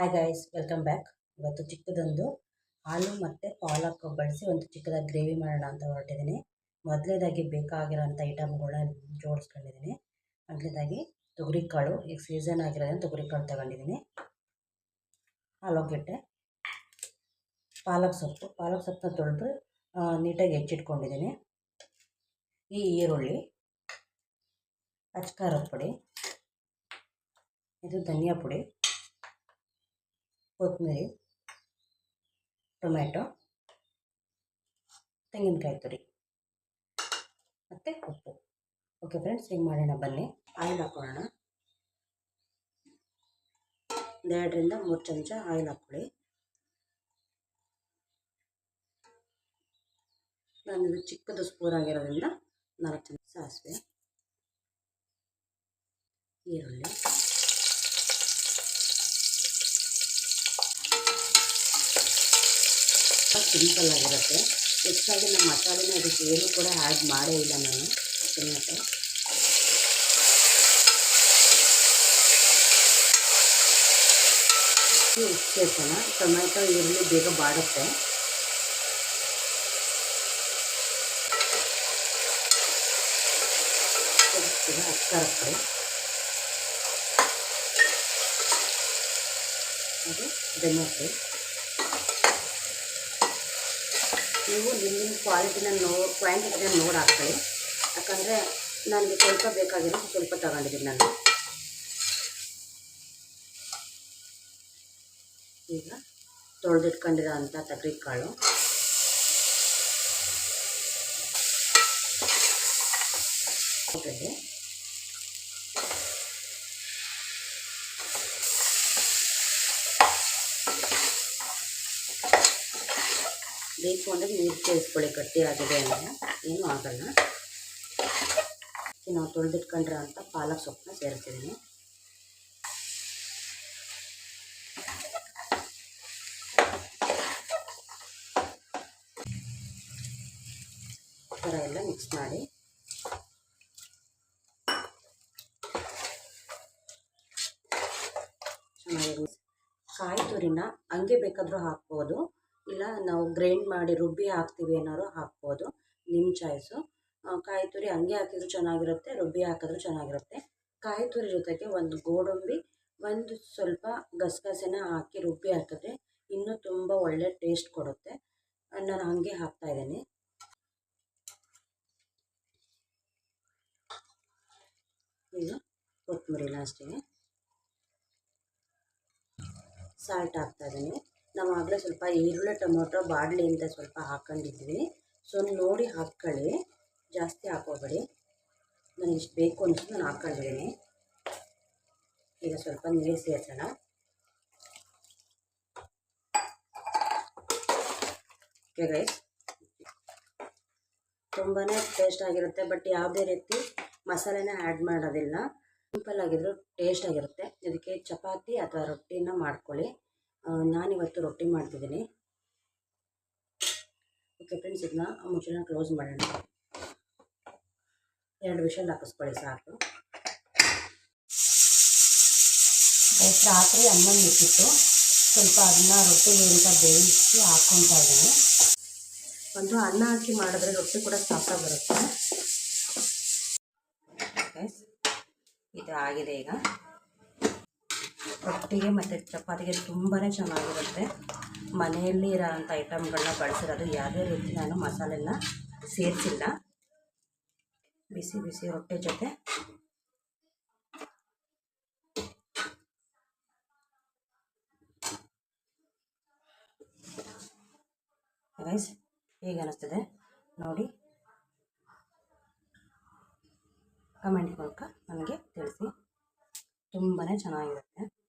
Hi guys welcome back ಇವತ್ತು ಚಿಕ್ಕದೊಂದು ಹಾಲು ಮತ್ತು ಪಾಲಕ್ ಬಳಸಿ ಒಂದು ಚಿಕ್ಕದಾಗಿ ಗ್ರೇವಿ ಮಾಡೋಣ ಅಂತ ಹೊರಟಿದ್ದೀನಿ. ಮೊದಲೇದಾಗಿ ಬೇಕಾಗಿರೋಂಥ ಐಟಮ್ಗಳನ್ನ ಜೋಡಿಸ್ಕೊಂಡಿದ್ದೀನಿ. ಮೊದಲೇದಾಗಿ ತೊಗರಿಕಾಳು, ಈಗ ಸೀಸನ್ ಆಗಿರೋದ್ರಿಂದ ತೊಗರಿಕಾಳು ತಗೊಂಡಿದ್ದೀನಿ. ಆಲೂಗೆಡ್ಡೆ ಪಾಲಕ್ ಸೊಪ್ಪು. ಪಾಲಕ್ ಸೊಪ್ಪನ್ನ ತೊಳೆದು ನೀಟಾಗಿ ಹೆಚ್ಚಿಟ್ಕೊಂಡಿದ್ದೀನಿ. ಈ ಈರುಳ್ಳಿ, ಅಚ್ಕಾರದ ಪುಡಿ, ಇದು ಧನಿಯಾ ಪುಡಿ. ಕೊತ್ತಂಬರಿ, ಟೊಮ್ಯಾಟೊ, ತೆಂಗಿನಕಾಯಿ ತುರಿ ಮತ್ತು ಉಪ್ಪು. ಓಕೆ ಫ್ರೆಂಡ್ಸ್ ಹಿಂಗೆ ಮಾಡೋಣ ಬನ್ನಿ. ಆಯಿಲ್ ಹಾಕೊಳ್ಳೋಣ. ಒಂದೆರಡರಿಂದ ಮೂರು ಚಮಚ ಆಯಿಲ್ ಹಾಕ್ಕೊಳ್ಳಿ. ನಾನು ಇದು ಚಿಕ್ಕದು ಸ್ಪೂನ್ ಆಗಿರೋದ್ರಿಂದ ನಾಲ್ಕು ಚಮಚ ಸಾಸಿವೆ, ಈರುಳ್ಳಿ. ಸಿಂಪಲ್ ಆಗಿರುತ್ತೆ. ಹೆಚ್ಚಾಗಿ ನಮ್ಮ ಮಸಾಲೆನ ಅದಕ್ಕೆ ಏನು ಕೂಡ ಆ್ಯಡ್ ಮಾಡೇ ಇಲ್ಲ ನಾನು. ಟೊಮೆಟೊ ಸೇರ್ಸೋಣ. ಟೊಮೆಟೊ ಈರುಳ್ಳಿ ಬೇಗ ಬಾಡುತ್ತೆ. ಪುಡಿ ಅದು ಧನಿಯಾ ಪುಡಿ ನೀವು ನಿಮ್ಮ ಕ್ವಾಲಿಟಿನ ನೋ ಕ್ವಾಂಟಿಟಿನ ನೋಡಿ ಹಾಕ್ಕೊಳ್ಳಿ ಯಾಕಂದರೆ ನನಗೆ ಸ್ವಲ್ಪ ಬೇಕಾಗಿರೋ ಸ್ವಲ್ಪ ತಗೊಂಡಿದ್ದೀನಿ ನಾನು. ಈಗ ತೊಳೆದಿಟ್ಕೊಂಡಿರೋ ಅಂಥ ಕಾಳು ಜೊತೆಗೆ ಬೇಕು ಅಂದರೆ ನೀರು ಸೇರಿಸ್ಕೊಳ್ಳಿ, ಗಟ್ಟಿ ಆಗಿದೆ ಅಂದರೆ ಏನೂ ಆಗಲ್ಲ. ನಾವು ತೊಳೆದಿಟ್ಕೊಂಡ್ರೆ ಅಂತ ಪಾಲಕ್ ಸೊಪ್ಪನ್ನ ಸೇರಿಸಿದ್ದೀನಿ ಥರ ಎಲ್ಲ ಮಿಕ್ಸ್ ಮಾಡಿ. ಕಾಯಿ ತುರಿನ ಹಂಗೆ ಬೇಕಾದರೂ ಹಾಕ್ಬೋದು. ಇಲ್ಲ, ನಾವು ಗ್ರೈಂಡ್ ಮಾಡಿ ರುಬ್ಬಿ ಹಾಕ್ತೀವಿ ಏನಾದ್ರು ಹಾಕ್ಬೋದು ನಿಮ್ಮ ಚಾಯ್ಸು ಕಾಯಿ ತುರಿ ಹಂಗೆ ಹಾಕಿದ್ರು ಚೆನ್ನಾಗಿರುತ್ತೆ, ರುಬ್ಬಿ ಹಾಕಿದ್ರು ಚೆನ್ನಾಗಿರುತ್ತೆ. ಕಾಯಿ ತುರಿ ಜೊತೆಗೆ ಒಂದು ಗೋಡಂಬಿ, ಒಂದು ಸ್ವಲ್ಪ ಗಸಗಸೆನ ಹಾಕಿ ರುಬ್ಬಿ ಹಾಕಿದ್ರೆ ಇನ್ನೂ ತುಂಬ ಒಳ್ಳೆ ಟೇಸ್ಟ್ ಕೊಡುತ್ತೆ. ನಾನು ಹಾಗೆ ಹಾಕ್ತಾಯಿದ್ದೀನಿ ಈಗ ಕೊತ್ತಂಬರಿ ಲಾಸ್ಟಿಗೆ ಸಾಲ್ಟ್ ಹಾಕ್ತಾಯಿದ್ದೀನಿ ನಾವು ಆಗಲೇ ಸ್ವಲ್ಪ ಈರುಳ್ಳಿ, ಟೊಮೊಟೊ ಬಾಡಲಿ ಅಂತ ಸ್ವಲ್ಪ ಹಾಕ್ಕೊಂಡಿದ್ವಿ ಸೊ ನೋಡಿ ಹಾಕ್ಕೊಳ್ಳಿ. ಜಾಸ್ತಿ ಹಾಕೋಬೇಡಿ ನನಗೆ ಇಷ್ಟು ಬೇಕು ಅಂತ ನಾನು ಹಾಕ್ಕೊಂಡಿದ್ದೀನಿ. ಈಗ ಸ್ವಲ್ಪ ನೀರು ಸೇರಿಸೋಣ. ಓಕೆ ತುಂಬಾ ಟೇಸ್ಟ್ ಆಗಿರುತ್ತೆ ಬಟ್ ಯಾವುದೇ ರೀತಿ ಮಸಾಲೆನ ಆ್ಯಡ್ ಮಾಡೋದಿಲ್ಲ. ಸಿಂಪಲ್ ಆಗಿದ್ರೂ ಟೇಸ್ಟ್ ಆಗಿರುತ್ತೆ. ಇದಕ್ಕೆ ಚಪಾತಿ ಅಥವಾ ರೊಟ್ಟಿನ ಮಾಡ್ಕೊಳ್ಳಿ. ನಾನಿವತ್ತು ರೊಟ್ಟಿ ಮಾಡ್ತಿದ್ದೀನಿ. ಓಕೆ ಫ್ರೆಂಡ್ಸ್ ಇದನ್ನ ಮುಚ್ಚಳನ ಕ್ಲೋಸ್ ಮಾಡೋಣ. ಎರಡು ವಿಷಲ್ ಹಾಕಿಸ್ಕೊಳ್ಳಿ, ಸಾಕು. ರಾತ್ರಿ ಅನ್ನ ಮಿಕ್ಕಿತ್ತು ಸ್ವಲ್ಪ ಅದನ್ನ ರೊಟ್ಟಿ ಅಂತ ಬೇಯಿಸಿ ಹಾಕ್ಕೊತಾ ಇದ್ದೀನಿ. ಒಂದು ಅನ್ನ ಹಾಕಿ ಮಾಡಿದ್ರೆ ರೊಟ್ಟಿ ಕೂಡ ಸಾಫ್ಟಾಗಿ ಬರುತ್ತೆ. ಇದು ಆಗಿದೆ ಈಗ. ರೊಟ್ಟಿಗೆ ಮತ್ತು ಚಪಾತಿಗೆ ತುಂಬಾ ಚೆನ್ನಾಗಿರುತ್ತೆ. ಮನೆಯಲ್ಲಿ ಇರೋಂಥ ಐಟಮ್ಗಳನ್ನ ಬಳಸಿರೋದು ಯಾವುದೇ ರೀತಿ ನಾನು ಮಸಾಲೆನ ಸೇರಿಸಿಲ್ಲ. ಬಿಸಿ ಬಿಸಿ ರೊಟ್ಟಿ ಜೊತೆ. ಗೈಸ್ ಹೇಗೆ ಅನ್ನಿಸ್ತದೆ ನೋಡಿ. ಕಮೆಂಟ್ ಮೂಲಕ ನನಗೆ ತಿಳಿಸಿ. ತುಂಬಾ ಚೆನ್ನಾಗಿರುತ್ತೆ.